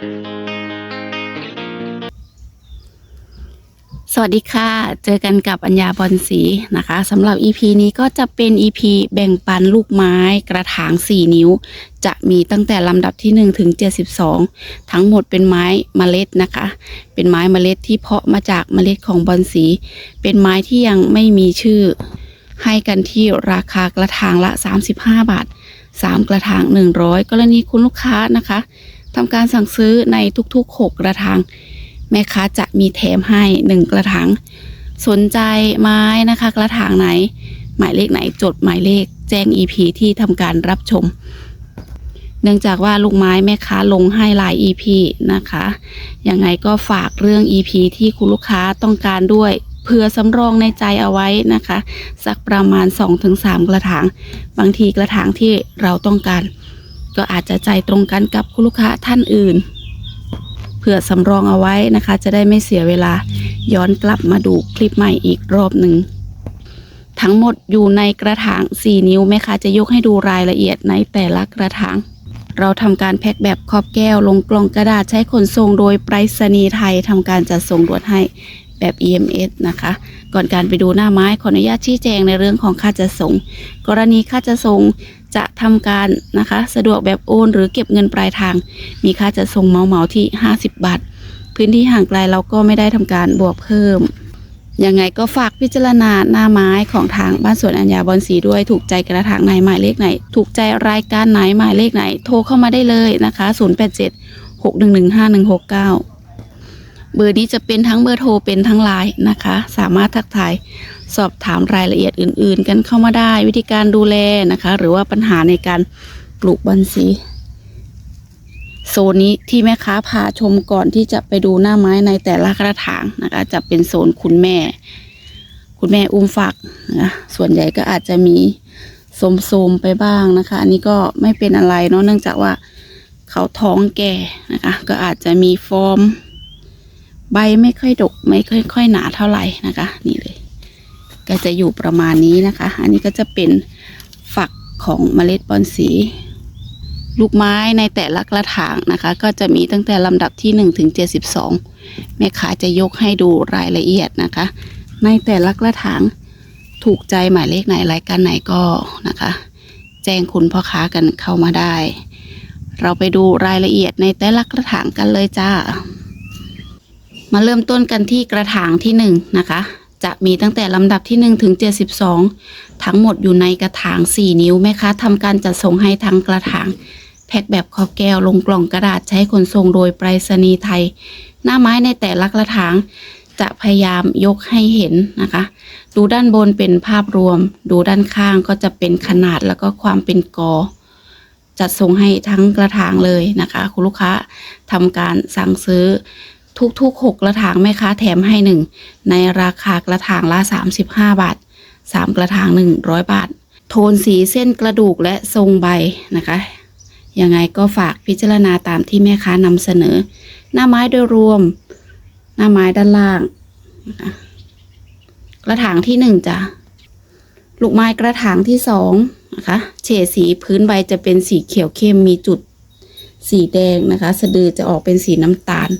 สวัสดีค่ะ เจอกันกับอัญญาบอลสีนะคะสำหรับ EP นี้ก็จะเป็น EP แบ่งปันลูกไม้กระถาง 4 นิ้ว จะมีตั้งแต่ลำดับที่ 1 ถึง 72 ทั้งหมดเป็นไม้เมล็ดนะคะ เป็นไม้เมล็ดที่เพาะมาจากเมล็ดของบอลสี เป็นไม้ที่ยังไม่มีชื่อ ให้กันที่ราคากระถางละ 35 บาท 3 กระถาง 100 กรณีคุณลูกค้านะคะ ทำการสั่งซื้อในทุกๆ 6 กระถางแม่ค้าจะมีแถมให้หนึ่งกระถางสนใจไม้นะคะ กระถางไหน หมายเลขไหนจดหมายเลขแจ้ง EP ที่ทำการรับชม เนื่องจากว่าลูกไม้แม่ค้าลงให้หลาย EP นะคะ ยังไงก็ฝากเรื่อง EP ที่คุณลูกค้าต้องการด้วยเผื่อสำรองในใจเอาไว้นะคะ สักประมาณ 2-3 กระถาง บางทีกระถางที่เราต้องการ ก็อาจจะใจตรงกันกับคุณลูกค้าท่านอื่น เผื่อสำรองเอาไว้นะคะ จะได้ไม่เสียเวลาย้อนกลับมาดูคลิปใหม่อีกรอบหนึ่งทั้งหมดอยู่ในกระถาง 4 นิ้วแม่ค้าจะยกให้ดูรายละเอียดในแต่ละกระถาง เราทำการแพ็คแบบครอบแก้วลงกล่องกระดาษใช้ขนส่งโดยไปรษณีย์ไทยทำการจัดส่งด่วนให้แบบ EMS นะคะ ก่อนการไปดูหน้าไม้ขออนุญาตชี้แจงในเรื่องของค่าจัดส่ง กรณีค่าจัดส่ง จะทำการนะคะ สะดวกแบบโอน หรือเก็บเงินปลายทาง มีค่าจัดส่งเมาเมาที่ 50 บาท พื้นที่ห่างไกลเราก็ไม่ได้ทำการบวกเพิ่ม ยังไงก็ฝากพิจารณาหน้าไม้ของทางบ้านสวนอัญญาบอนสีด้วย ถูกใจกระถางไหนหมายเลขไหน ถูกใจรายการไหนหมายเลขไหน โทรเข้ามาได้เลยนะคะ 087 611 5169 เบอร์นี้จะเป็นทั้งเบอร์โทรเป็นทั้งไลน์นะคะ สามารถทักทายสอบถามรายละเอียดอื่น ๆ กันเข้ามาได้ วิธีการดูแลนะคะ หรือว่าปัญหาในการปลูกบอนสีโซนนี้ที่แม่ค้าพาชมก่อนที่จะไปดูหน้าไม้ในแต่ละกระถางนะคะ จะเป็นโซนคุณแม่ คุณแม่อุ้มฝักนะส่วนใหญ่ก็อาจจะมีโสมๆไปบ้างนะคะ อันนี้ก็ไม่เป็นอะไรเนาะเนื่องจากว่าเขาท้องแก่นะคะ ก็อาจจะมีฟอร์ม ใบไม่ค่อยดกไม่ค่อยค่อยหนาเท่าไหร่นะคะ นี่เลย ก็จะอยู่ประมาณนี้นะคะ อันนี้ก็จะเป็นฝักของเมล็ดบอนสี ลูกไม้ในแต่ละกระถางนะคะ ก็จะมีตั้งแต่ลำดับที่1ถึง72 แม่ค้าจะยกให้ดูรายละเอียดนะคะ ในแต่ละกระถางถูกใจหมายเลขไหนรายการไหนก็นะคะ แจ้งคุณพ่อค้ากันเข้ามาได้ เราไปดูรายละเอียดในแต่ละกระถางกันเลยจ้า มาเริ่มต้นกันที่กระถางที่หนึ่งนะคะ จะมีตั้งแต่ลำดับที่หนึ่งถึงเจ็ดสิบสองทั้งหมดอยู่ในกระถางสี่นิ้วแม่ค้าทำการจัดส่งให้ทั้งกระถาง แพ็คแบบคอบแก้วลงกล่องกระดาษใช้ขนส่งโดยไปรษณีย์ไทย หน้าไม้ในแต่ละกระถางจะพยายามยกให้เห็นนะคะ ดูด้านบนเป็นภาพรวม ดูด้านข้างก็จะเป็นขนาดแล้วก็ความเป็นกอ จัดส่งให้ทั้งกระถางเลยนะคะ คุณลูกค้าทำการสั่งซื้อ ทุกๆ 6 กระถางแม่ค้าแถมให้ 1 ในราคากระถางละ 35 บาท 3 กระถาง 100 บาท โทนสีเส้นกระดูกและทรงใบนะคะ ยังไงก็ฝากพิจารณาตามที่แม่ค้านำเสนอ หน้าไม้โดยรวม หน้าไม้ด้านล่างนะคะกระถางที่หนึ่งจ้ะลูกไม้กระถางที่สองนะคะเฉดสีพื้นใบจะเป็นสีเขียวเข้มมีจุดสีแดงนะคะ สะดือจะออกเป็นสีน้ำตาล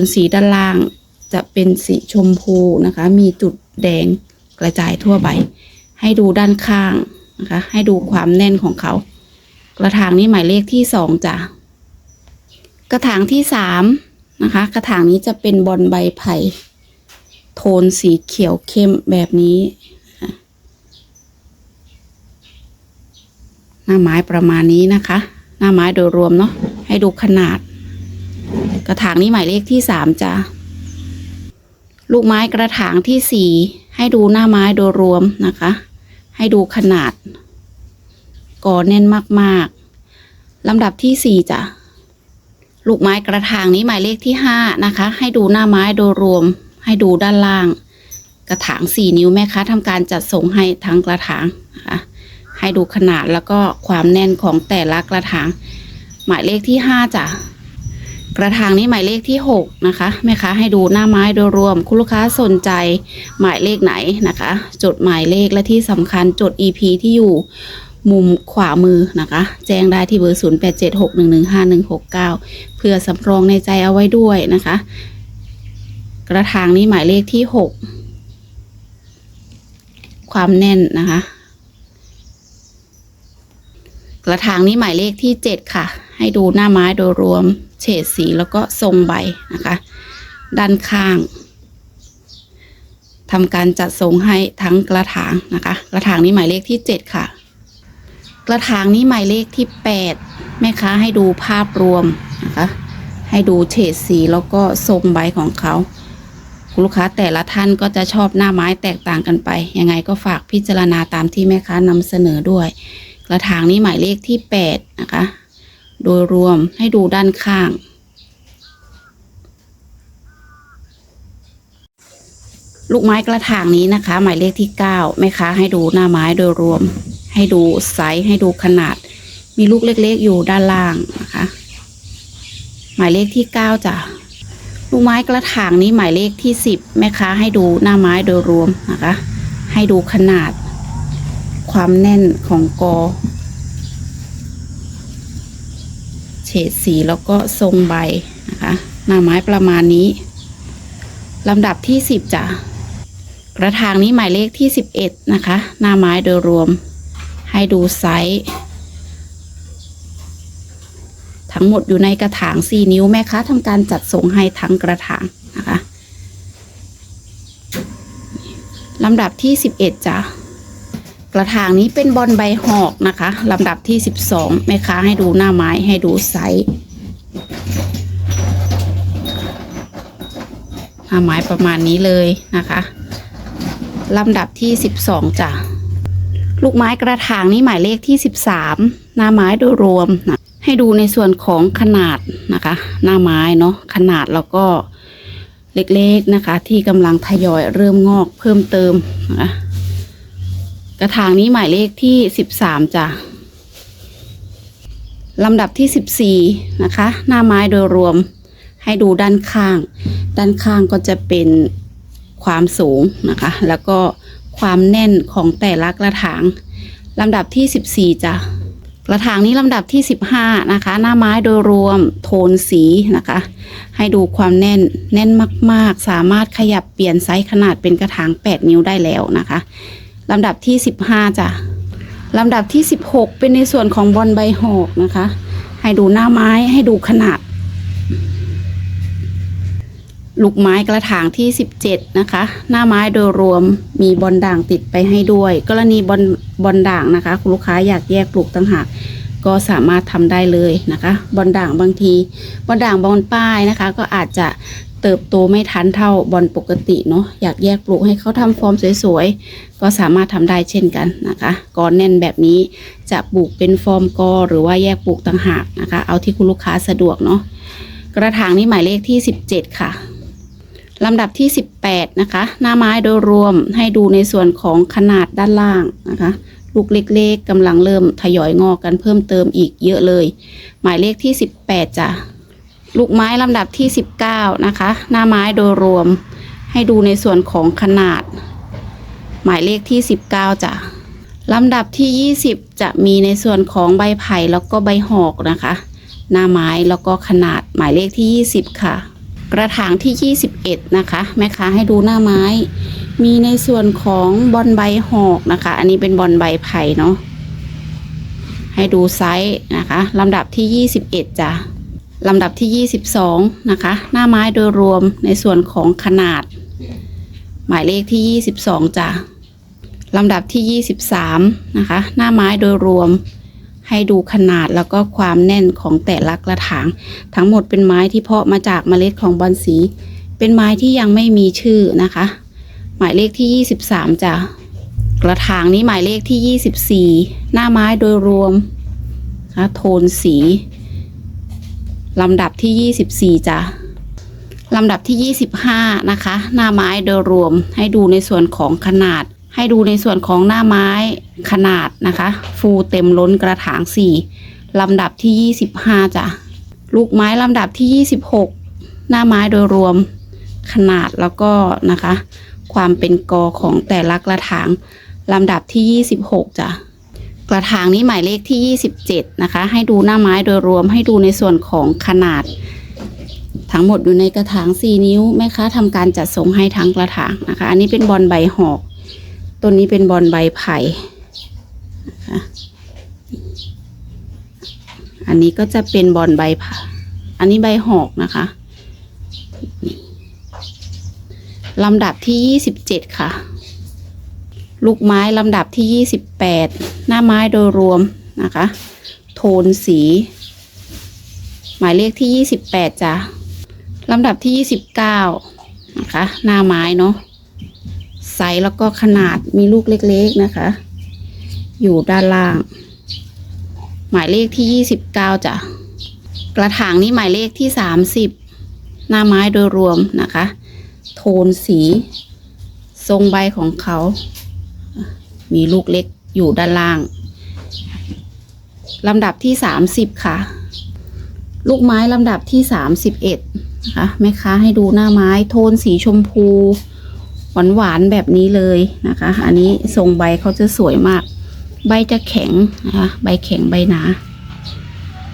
นสีด้านล่าง จะเป็นสีชมพูนะคะ มีจุดแดงกระจายทั่วใบ ให้ดูด้านข้างนะคะ ให้ดูความแน่นของเขา กระถางนี้หมายเลขที่สองจ้ะกระถางที่สามนะคะ กระถางนี้จะเป็นบอลใบไผ่โทนสีเขียวเข้มแบบนี้หน้าไม้ประมาณนี้นะคะ หน้าไม้โดยรวมเนาะให้ดูขนาด กระถางนี้หมายเลขที่สามจ้ะลูกไม้กระถางที่สี่ให้ดูหน้าไม้โดยรวมนะคะ ให้ดูขนาดก่อแน่นมากๆลำดับที่สี่จ้ะลูกไม้กระถางนี้หมายเลขที่ห้านะคะ ให้ดูหน้าไม้โดยรวม ให้ดูด้านล่าง กระถางสี่นิ้วแม่ค้าทำการจัดส่งให้ทั้งกระถางนะคะให้ดูขนาดแล้วก็ความแน่นของแต่ละกระถาง หมายเลขที่ห้าจ้ะ กระถางนี้หมายเลขที่หกนะคะแม่ค้าให้ดูหน้าไม้โดยรวม คุณลูกค้าสนใจหมายเลขไหนนะคะ จดหมายเลขและที่สำคัญจด EP ที่อยู่มุมขวามือนะคะ แจ้งได้ที่เบอร์ 0876115169 เพื่อสำรองในใจเอาไว้ด้วยนะคะ กระถางนี้หมายเลขที่ 6 ความแน่นนะคะ กระถางนี้หมายเลขที่ 7 ค่ะ ให้ดูหน้าไม้โดยรวม เฉดสีแล้วก็ทรงใบนะคะ ด้านข้างทำการจัดทรงให้ทั้งกระถางนะคะ กระถางนี้หมายเลขที่ 7 ค่ะ กระถางนี้หมายเลขที่ 8 แม่ค้าให้ดูภาพรวมนะคะ ให้ดูเฉดสีแล้วก็ทรงใบของเขาลูกค้าแต่ละท่านก็จะชอบหน้าไม้แตกต่างกันไป ยังไงก็ฝากพิจารณาตามที่แม่ค้านำเสนอด้วย กระถางนี้หมายเลขที่ 8 นะคะ โดยรวมให้ดูด้านข้าง ลูกไม้กระถางนี้นะคะ หมายเลขที่ 9 แม่ค้าให้ดูหน้าไม้โดยรวม ให้ดูไซส์ให้ดูขนาด มีลูกเล็กๆอยู่ด้านล่างนะคะ หมายเลขที่ 9จ้ะลูกไม้กระถางนี้หมายเลขที่ 10 แม่ค้าให้ดูหน้าไม้โดยรวมนะคะ ให้ดูขนาด ความแน่นของกอ เฉ ดสีแล้วก็ทรงใบนะคะ หน้าไม้ประมาณนี้ลำดับที่ 10จ้ะกระถางนี้หมายเลขที่ 11 นะคะ หน้าไม้โดยรวม ให้ดูไซส์ทั้งหมดอยู่ในกระถาง 4 นิ้วแม่ค้าทำการจัดส่งให้ทั้งกระถางนะคะลำดับที่ 11จ้ะ กระถางนี้เป็นบอลใบหอกนะคะลำดับที่ 12แม่ค้าให้ดูหน้าไม้ให้ดูไซส์หน้าไม้ประมาณนี้เลยนะคะลำดับที่ 12จ้ะลูกไม้กระถางนี้หมายเลขที่ 13 หน้าไม้โดยรวมนะให้ดูในส่วนของขนาดนะคะ หน้าไม้เนาะขนาดแล้วก็เล็กๆนะคะ ที่กำลังทยอยเริ่มงอกเพิ่มเติมนะคะ กระถางนี้หมายเลขที่13จ้ะลำดับที่14นะคะ หน้าไม้โดยรวมให้ดูด้านข้าง ด้านข้างก็จะเป็นความสูงนะคะ แล้วก็ความแน่นของแต่ละกระถางลำดับที่14จ้ะกระถางนี้ลำดับที่15นะคะ หน้าไม้โดยรวมโทนสีนะคะ ให้ดูความแน่นแน่นมาก ๆ สามารถขยับเปลี่ยนไซส์ขนาดเป็นกระถาง8นิ้วได้แล้วนะคะ ลำดับที่15จ้ะลำดับที่16เป็นในส่วนของบอลใบหอกนะคะ ให้ดูหน้าไม้ให้ดูขนาด ลูกไม้กระถางที่17นะคะ หน้าไม้โดยรวมมีบอลด่างติดไปให้ด้วย กรณีบอลบอลด่างนะคะ คุณลูกค้าอยากแยกปลูกต่างหากก็สามารถทำได้เลยนะคะ บอลด่างบางที บอลด่างบอลป้ายนะคะ ก็อาจจะ เติบโตไม่ทันเท่าบอลปกติเนาะอยากแยกปลูกให้เขาทำฟอร์มสวยๆ ก็สามารถทำได้เช่นกันนะคะกอแน่นแบบนี้จะปลูกเป็นฟอร์มกอหรือว่าแยกปลูกต่างหากนะคะ เอาที่คุณลูกค้าสะดวกเนาะกระถางนี้หมายเลขที่ 17 ค่ะลำดับที่ 18 นะคะ หน้าไม้โดยรวมให้ดูในส่วนของขนาดด้านล่างนะคะลูกเล็กๆกำลังเริ่มทยอยงอกกันเพิ่มเติมอีกเยอะเลย หมายเลขที่ 18จ้ะ ลูกไม้ลำดับที่ 19 นะคะ หน้าไม้โดยรวมให้ดูในส่วนของขนาด หมายเลขที่ 19จ้ะลำดับที่ 20 จะมีในส่วนของใบไผ่แล้วก็ใบหอกนะคะ หน้าไม้แล้วก็ขนาดหมายเลขที่ 20 ค่ะ กระถางที่ 21 นะคะแม่ค้าให้ดูหน้าไม้ มีในส่วนของบอลใบหอกนะคะ อันนี้เป็นบอลใบไผ่เนาะให้ดูไซส์นะคะลำดับที่ 21จ้ะ ลำดับที่ 22 นะคะ หน้าไม้โดยรวมในส่วนของขนาด หมายเลขที่ 22จ้ะลำดับที่ 23 นะคะ หน้าไม้โดยรวม ให้ดูขนาดแล้วก็ความแน่นของแต่ละกระถาง ทั้งหมดเป็นไม้ที่เพาะมาจากเมล็ดของบอนสี เป็นไม้ที่ยังไม่มีชื่อนะคะ หมายเลขที่ 23จ้ะกระถางนี้หมายเลขที่ 24 หน้าไม้โดยรวมนะโทนสี ลำดับที่ 24จ้ะลำดับที่ 25 นะคะ หน้าไม้โดยรวมให้ดูในส่วนของขนาด ให้ดูในส่วนของหน้าไม้ขนาดนะคะ ฟูเต็มล้นกระถาง 4 ลำดับที่ 25จ้ะลูกไม้ลำดับที่ 26 หน้าไม้โดยรวมขนาดแล้วก็นะคะ ความเป็นกอของแต่ละกระถางลำดับที่ 26จ้ะ กระถางนี้หมายเลขที่ 27 นะคะ ให้ดูหน้าไม้โดยรวมให้ดูในส่วนของขนาด ทั้งหมดอยู่ในกระถาง 4 นิ้วแม่ค้าทำการจัดส่งให้ทั้งกระถางนะคะ อันนี้เป็นบอลใบหอกต้นนี้เป็นบอลใบไผ่นะคะอันนี้ก็จะเป็นบอลใบผ่าอันนี้ใบหอกนะคะลำดับที่ 27 ค่ะ ลูกไม้ลำดับที่ 28 หน้าไม้โดยรวมนะคะ โทนสี หมายเลขที่ 28จ้ะลำดับที่ 29 นะคะ หน้าไม้เนาะไซส์แล้วก็ขนาดมีลูกเล็กๆนะคะ อยู่ด้านล่าง หมายเลขที่ 29จ้ะกระถางนี้หมายเลขที่ 30 หน้าไม้โดยรวมนะคะ โทนสี ทรงใบของเขา มีลูกเล็กอยู่ด้านล่างลำดับที่สามสิบค่ะ ลูกไม้ลำดับที่สามสิบเอ็ดนะคะแม่ค้าให้ดูหน้าไม้โทนสีชมพูหวานหวานๆแบบนี้เลยนะคะ อันนี้ทรงใบเขาจะสวยมาก ใบจะแข็งนะคะใบแข็งใบหนา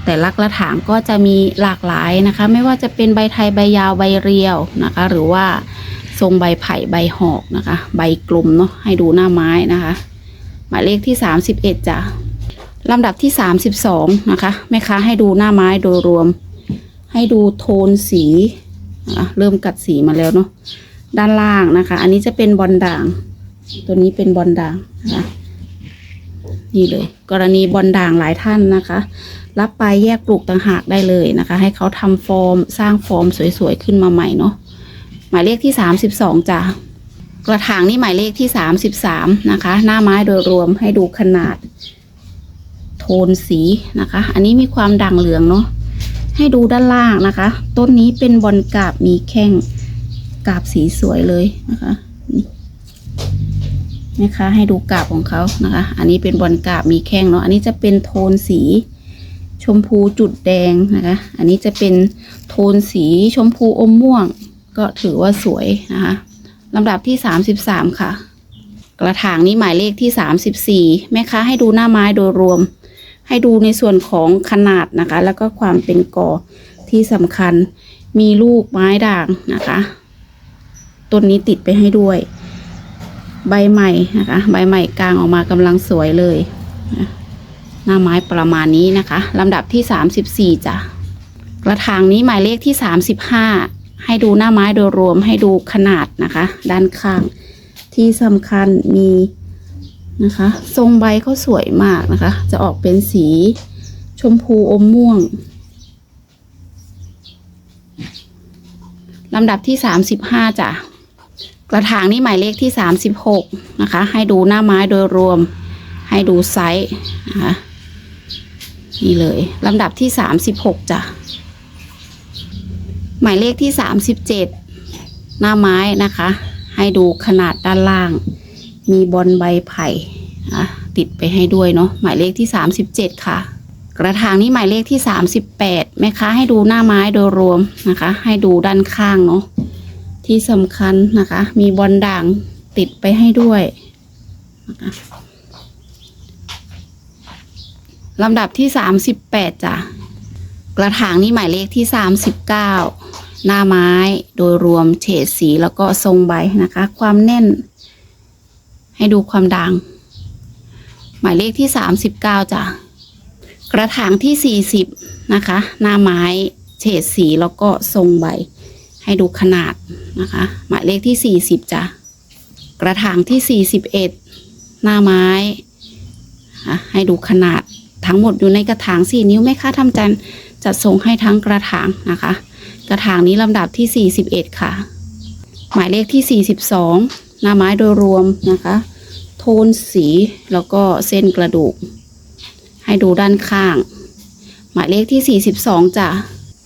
แต่ละกระถางก็จะมีหลากหลายนะคะ ไม่ว่าจะเป็นใบไทยใบยาวใบเรียวนะคะ หรือว่า ทรงใบไผ่ใบหอกนะคะ ใบกลมเนาะให้ดูหน้าไม้นะคะ หมายเลขที่สามสิบเอ็ดจ้ะลำดับที่สามสิบสองนะคะแม่ค้าให้ดูหน้าไม้โดยรวม ให้ดูโทนสีอะเริ่มกัดสีมาแล้วเนาะด้านล่างนะคะ อันนี้จะเป็นบอลด่าง ตัวนี้เป็นบอลด่างนะคะนี่เลย กรณีบอลด่างหลายท่านนะคะ รับไปแยกปลูกต่างหากได้เลยนะคะ ให้เขาทำฟอร์มสร้างฟอร์มสวยๆขึ้นมาใหม่เนาะ หมายเลขที่สามสิบสองจ้ะกระถางนี่หมายเลขที่สามสิบสามนะคะ หน้าไม้โดยรวมให้ดูขนาด โทนสีนะคะ อันนี้มีความด่างเหลืองเนาะให้ดูด้านล่างนะคะ ต้นนี้เป็นบอลกาบมีแข้งกาบสีสวยเลยนะคะนี่นะคะให้ดูกาบของเขานะคะ อันนี้เป็นบอลกาบมีแข้งเนาะอันนี้จะเป็นโทนสีชมพูจุดแดงนะคะ อันนี้จะเป็นโทนสีชมพูอมม่วง ก็ถือว่าสวยนะคะลำดับที่ 33 ค่ะ กระถางนี้หมายเลขที่ 34แม่ค้าให้ดูหน้าไม้โดยรวม ให้ดูในส่วนของขนาดนะคะ แล้วก็ความเป็นกอที่สำคัญมีลูกไม้ด่างนะคะต้นนี้ติดไปให้ด้วย ใบใหม่นะคะ ใบใหม่กลางออกมากำลังสวยเลย หน้าไม้ประมาณนี้นะคะลำดับที่ 34จ้ะกระถางนี้หมายเลขที่ 35 ให้ดูหน้าไม้โดยรวมให้ดูขนาดนะคะ ด้านข้าง ที่สำคัญมีนะคะ ทรงใบเขาสวยมากนะคะ จะออกเป็นสีชมพูอมม่วงลำดับที่ 35จ้ะกระถางนี้หมายเลขที่ 36 นะคะ ให้ดูหน้าไม้โดยรวม ให้ดูไซส์นะคะนี่เลยลำดับที่ 36จ้ะ หมายเลขที่ 37 หน้าไม้นะคะ ให้ดูขนาดด้านล่าง มีบอลใบไผ่นะติดไปให้ด้วยเนาะหมายเลขที่ 37 ค่ะ กระถางนี้หมายเลขที่ 38แม่ค้าให้ดูหน้าไม้โดยรวมนะคะ ให้ดูด้านข้างเนาะที่สำคัญนะคะ มีบอลด่างติดไปให้ด้วยนะคะลำดับที่ 38จ้ะ กระถางนี้หมายเลขที่ 39 หน้าไม้โดยรวมเฉดสีแล้วก็ทรงใบนะคะ ความแน่น ให้ดูความด่าง หมายเลขที่ 39จ้ะกระถางที่ 40 นะคะ หน้าไม้เฉดสีแล้วก็ทรงใบ ให้ดูขนาดนะคะ หมายเลขที่ 40จ้ะกระถางที่ 41 หน้าไม้ให้ดูขนาดทั้งหมดอยู่ในกระถาง4นิ้วแม่ค้าทำจัน จัดส่งให้ทั้งกระถางนะคะ กระถางนี้ลำดับที่ 41 ค่ะ หมายเลขที่ 42 หน้าไม้โดยรวมนะคะ โทนสีแล้วก็เส้นกระดูก ให้ดูด้านข้าง หมายเลขที่ 42จ้ะ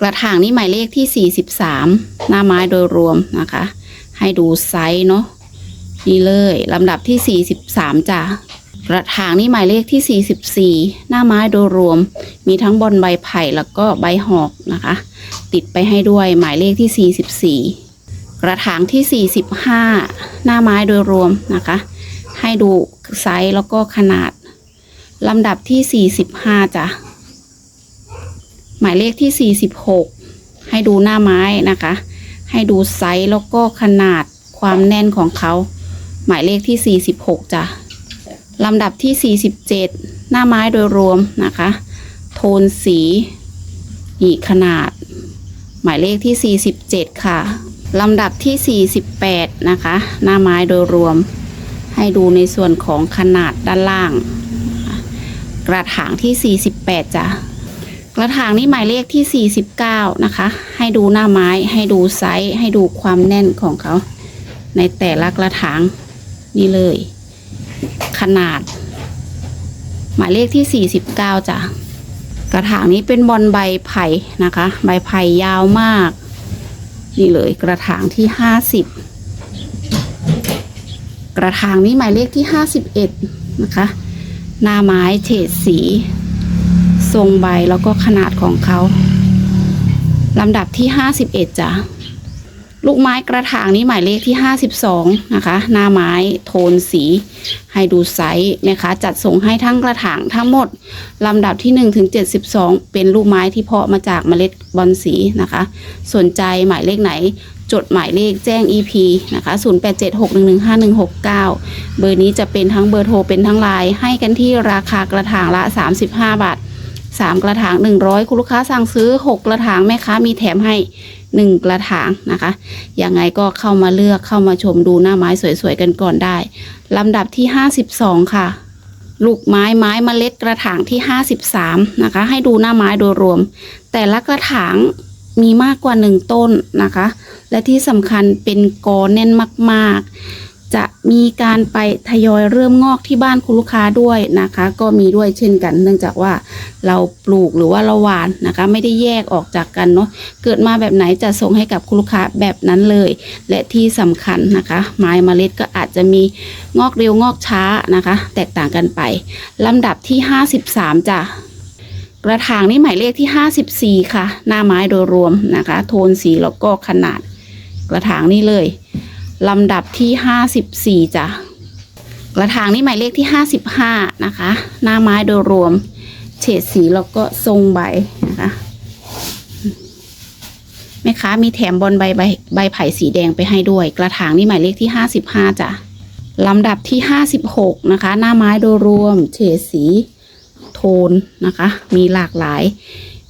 กระถางนี้หมายเลขที่ 43 หน้าไม้โดยรวมนะคะ ให้ดูไซส์เนาะนี่เลยลำดับที่ 43จ้ะ กระถางนี่หมายเลขที่ 44 หน้าไม้โดยรวม มีทั้งบอลใบไผ่แล้วก็ใบหอกนะคะ ติดไปให้ด้วยหมายเลขที่ 44 กระถางที่ 45 หน้าไม้โดยรวมนะคะ ให้ดูไซส์แล้วก็ขนาดลำดับที่ 45จ้ะหมายเลขที่ 46 ให้ดูหน้าไม้นะคะ ให้ดูไซส์แล้วก็ขนาดความแน่นของเขา หมายเลขที่ 46จ้ะ ลำดับที่ 47 หน้าไม้โดยรวมนะคะ โทนสีอีกขนาด หมายเลขที่ 47 ค่ะ ลำดับที่ 48 นะคะ หน้าไม้โดยรวม ให้ดูในส่วนของขนาดด้านล่าง กระถางที่ 48จ้ะกระถางนี้หมายเลขที่ 49 นะคะ ให้ดูหน้าไม้ให้ดูไซส์ให้ดูความแน่นของเขา ในแต่ละกระถางนี่เลย นาด หมายเลขที่ 49จ้ะกระถางนี้เป็นบอลใบไผ่นะคะ ใบไผ่ยาวมาก นี่เลยกระถางที่ 50 กระถางนี้หมายเลขที่ 51 นะคะ หน้าไม้เฉดสี ทรงใบแล้วก็ขนาดของเขาลำดับที่ 51จ้ะ ลูกไม้กระถางนี้หมายเลขที่ 52 นะคะ หน้าไม้โทนสีให้ดูไซส์นะคะ จัดส่งให้ทั้งกระถางทั้งหมด ลำดับที่ 1 ถึง 72 เป็นลูกไม้ที่เพาะมาจากเมล็ดบอนสีนะคะ สนใจหมายเลขไหน จดหมายเลขแจ้ง EP นะคะ 0876115169 เบอร์นี้จะเป็นทั้งเบอร์โทรเป็นทั้งไลน์ให้กันที่ราคากระถางละ 35 บาท 3 กระถาง 100 คุณลูกค้าสั่งซื้อ 6 กระถางแม่ค้ามีแถมให้ 1 กระถางนะคะ ยังไงก็เข้ามาเลือกเข้ามาชมดูหน้าไม้สวยๆกันก่อนได้ ลำดับที่ 52 ค่ะ ลูกไม้ไม้เมล็ดกระถางที่ 53 นะคะ ให้ดูหน้าไม้โดยรวม แต่ละกระถางมีมากกว่า 1 ต้นนะคะ และที่สำคัญเป็นกอแน่นมากๆ จะมีการไปทยอยเริ่มงอกที่บ้านคุณลูกค้าด้วยนะคะ ก็มีด้วยเช่นกัน เนื่องจากว่าเราปลูกหรือว่าเราหวานนะคะ ไม่ได้แยกออกจากกันเนาะเกิดมาแบบไหนจะส่งให้กับคุณลูกค้าแบบนั้นเลย และที่สำคัญนะคะ ไม้เมล็ดก็อาจจะมีงอกเร็วงอกช้านะคะ แตกต่างกันไปลำดับที่ 53จ้ะกระถางนี่หมายเลขที่ 54 ค่ะ หน้าไม้โดยรวมนะคะ โทนสีแล้วก็ขนาดกระถางนี่เลย ลำดับที่54จ้ะกระถางนี่หมายเลขที่55นะคะ หน้าไม้โดยรวม เฉดสีแล้วก็ทรงใบนะคะแม่ค้ามีแถมบอลใบใบใบไผ่สีแดงไปให้ด้วย กระถางนี่หมายเลขที่55จ้ะลำดับที่56นะคะ หน้าไม้โดยรวม เฉดสีโทนนะคะ มีหลากหลาย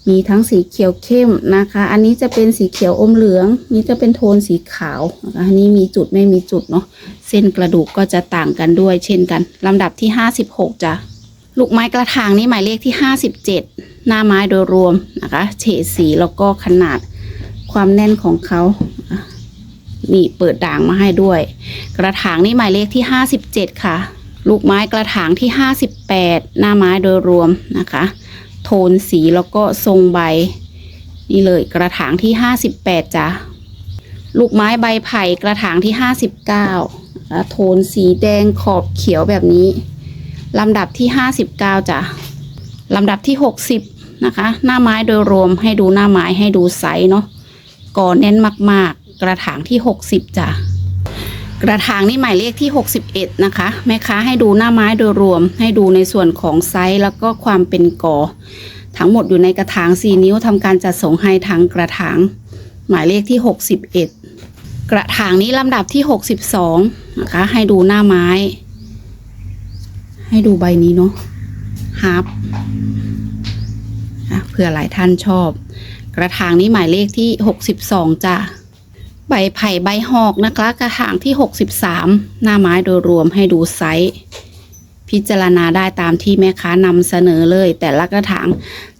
มีทั้งสีเขียวเข้มนะคะ อันนี้จะเป็นสีเขียวอมเหลือง นี่จะเป็นโทนสีขาว อันนี้มีจุดไม่มีจุดเนาะ เส้นกระดูกก็จะต่างกันด้วย เช่นกัน ลำดับที่ 56จ้ะ ลูกไม้กระถางนี่หมายเลขที่ 57 หน้าไม้โดยรวมนะคะ เฉดสีแล้วก็ขนาดความแน่นของเขานี่เปิดด่างมาให้ด้วย กระถางนี่หมายเลขที่ 57 ค่ะ ลูกไม้กระถางที่ 58 หน้าไม้โดยรวมนะคะ โทนสีแล้วก็ทรงใบ นี่เลยกระถางที่ 58จ้ะลูกไม้ใบไผ่กระถางที่ 59โทนสีแดงขอบเขียวแบบนี้ลำดับที่ 59จ้ะลำดับที่ 60 นะคะ หน้าไม้โดยรวมให้ดูหน้าไม้ให้ดูไซส์เนาะก่อแน่นมาก ๆ กระถางที่ 60จ้ะ กระถางนี่หมายเลขที่ 61 นะคะ แม่ค้าให้ดูหน้าไม้โดยรวม ให้ดูในส่วนของไซส์แล้วก็ความเป็นกอ ทั้งหมดอยู่ในกระถาง 4 นิ้วทำการจัดส่งให้ทั้งกระถาง หมายเลขที่ 61 กระถางนี้ลำดับที่ 62 นะคะ ให้ดูหน้าไม้ ให้ดูใบนี้เนาะฮาร์ปเผื่อหลายท่านชอบ กระถางนี้หมายเลขที่ 62จ้ะ ใบไผ่ใบหอกนะคะ กระถางที่ 63 หน้าไม้โดยรวมให้ดูไซส์พิจารณาได้ตามที่แม่ค้านำเสนอเลย แต่ละกระถาง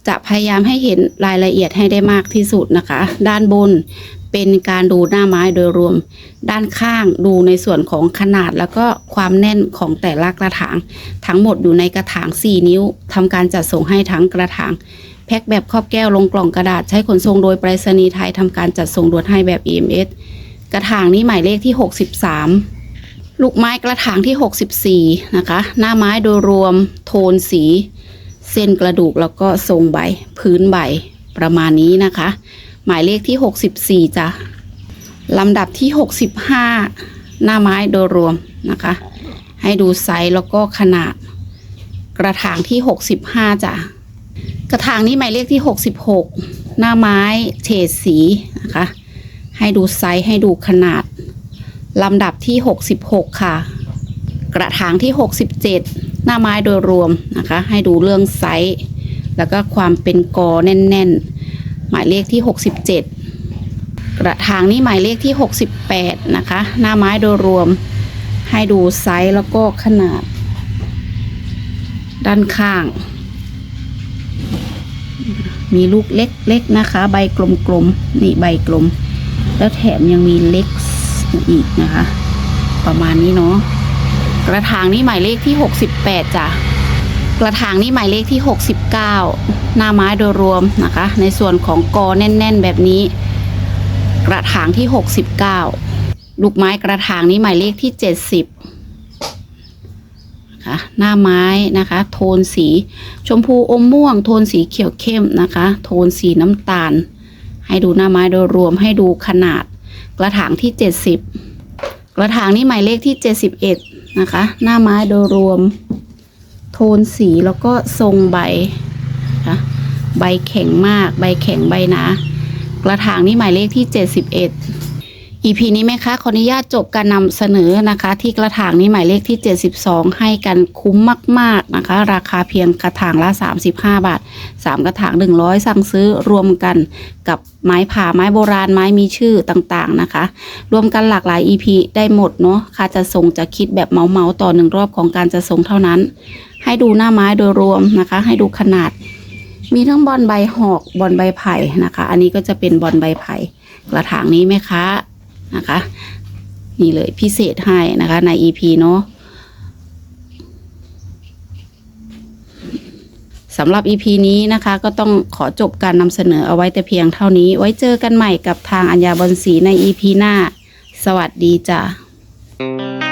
จะพยายามให้เห็นรายละเอียดให้ได้มากที่สุดนะคะ ด้านบนเป็นการดูหน้าไม้โดยรวม ด้านข้างดูในส่วนของขนาดแล้วก็ความแน่นของแต่ละกระถาง ทั้งหมดอยู่ในกระถาง 4 นิ้วทำการจัดส่งให้ทั้งกระถาง แพ็คแบบครอบแก้วลงกล่องกระดาษใช้ขนส่งโดยไปรษณีย์ไทยทำการจัดส่งด่วนให้แบบ EMS กระถางนี้หมายเลขที่ 63 ลูกไม้กระถางที่ 64 นะคะ หน้าไม้โดยรวมโทนสี เส้นกระดูกแล้วก็ทรงใบ พื้นใบประมาณนี้นะคะ หมายเลขที่ 64จ้ะลำดับที่ 65 หน้าไม้โดยรวมนะคะ ให้ดูไซส์แล้วก็ขนาด กระถางที่ 65จ้ะ กระถางนี้หมายเลขที่66หน้าไม้เฉดสีนะคะ ให้ดูไซส์ให้ดูขนาดลำดับที่66ค่ะ กระถางที่67หน้าไม้โดยรวมนะคะ ให้ดูเรื่องไซส์แล้วก็ความเป็นกอแน่น ๆ หมายเลขที่ 67 กระถางนี้หมายเลขที่ 68 นะคะ หน้าไม้โดยรวม ให้ดูไซส์แล้วก็ขนาด ด้านข้าง มีลูกเล็กๆนะคะ ใบกลมๆนี่ใบกลม แล้วแถมยังมีเล็กอีกนะคะ ประมาณนี้เนาะกระถางนี้หมายเลขที่ 68จ้ะกระถางนี้หมายเลขที่ 69 หน้าไม้โดยรวมนะคะ ในส่วนของกอแน่น ๆ แบบนี้ กระถางที่ 69 ลูกไม้กระถางนี้หมายเลขที่ 70 คะหน้าไม้นะคะ โทนสีชมพูอมม่วง โทนสีเขียวเข้มนะคะ โทนสีน้ำตาล ให้ดูหน้าไม้โดยรวมให้ดูขนาด กระถางที่ 70 กระถางนี้หมายเลขที่ 71 นะคะ หน้าไม้โดยรวม โทนสีแล้วก็ทรงใบนะคะใบแข็งมาก ใบแข็งใบหนากระถางนี้หมายเลขที่ 71 EP นี้ไหมคะขออนุญาตจบการนำเสนอนะคะ ที่กระถางนี้หมายเลขที่ 72 ให้กันคุ้มมาก ๆนะคะ ราคาเพียงกระถางละ 35 บาท 3 กระถาง 100 สั่งซื้อรวมกันกับไม้ผ่าไม้โบราณไม้มีชื่อต่างๆนะคะ รวมกันหลากหลาย EP ได้หมดเนาะค่าจะส่งจะคิดแบบเมาเมาต่อหนึ่งรอบของการจะส่งเท่านั้น ให้ดูหน้าไม้โดยรวมนะคะ ให้ดูขนาด มีทั้งบอลใบหอกบอลใบไผ่นะคะ อันนี้ก็จะเป็นบอลใบไผ่กระถางนี้ไหมคะ นะคะ นี่เลยพิเศษให้นะคะใน EP เนาะสำหรับ EP นี้นะคะ ก็ต้องขอจบการนำเสนอเอาไว้แต่เพียงเท่านี้ ไว้เจอกันใหม่กับทางอัญญาบอลสีใน EP หน้า สวัสดีจ้ะ